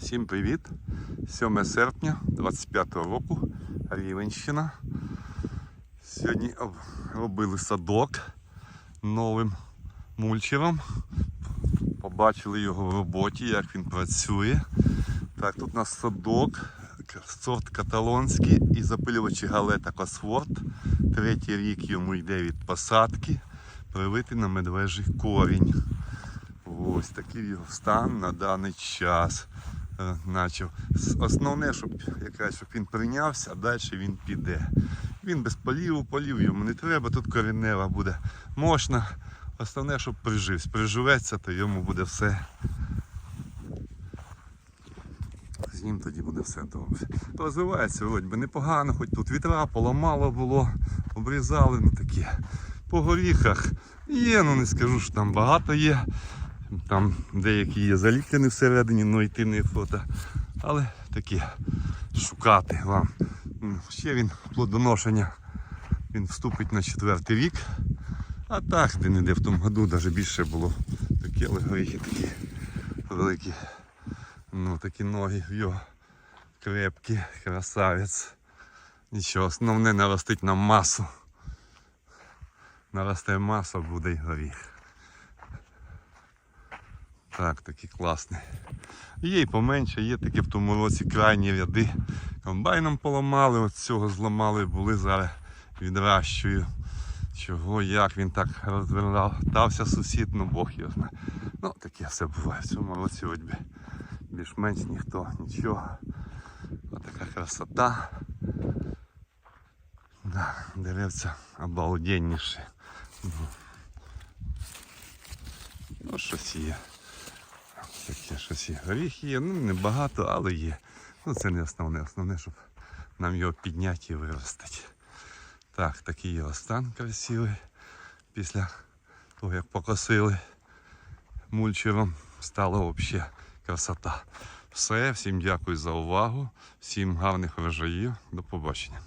Всім привіт! 7 серпня 25 року Рівенщина. Сьогодні робили садок новим мульчером. Побачили його в роботі, як він працює. Так, тут у нас садок, сорт каталонський і запилювачі галета Косворд. Третій рік йому йде від посадки, привитий на медвежий корінь. Ось такий його стан на даний час. Е, Начав. Основне, щоб, якраз, щоб він прийнявся, а далі він піде. Він без поліву, полів йому не треба, тут коренева буде мощна. Основне, щоб прижився. Приживеться, то йому буде все. З ним тоді буде все добре. Розвивається вроді би непогано, хоч тут вітра поламало було, обрізали, ну таке. По горіхах є, ну не скажу, що там багато є. Там деякі є заліплені всередині, ну йти не фото. Але такі шукати вам. Ще він плодоношення, він вступить на четвертий рік. А так, де не де в тому году, навіть більше було такі, але горіхи такі великі. Ну такі ноги в його крепкі, красавець. Нічого, основне наростить нам масу. Наросте маса, буде й горіх. Так, такий класний. Є і поменше, є такі в тому році крайні ряди. Комбайном поламали, от цього зламали, були зараз відращую. Чого, як він так розвертався сусід, ну Бог його знає. Ну, таке все буває. В цьому році би більш-менш ніхто нічого. Отака красота. Да, деревця обалденніші. Ну, щось є. Таке щось є. Горіх є, ну небагато, але є. Ну це не основне. Основне, щоб нам його підняти і виростити. Так, такий його стан красивий. Після того, як покосили мульчером, стала взагалі красота. Все, всім дякую за увагу, всім гарних врожаїв. До побачення.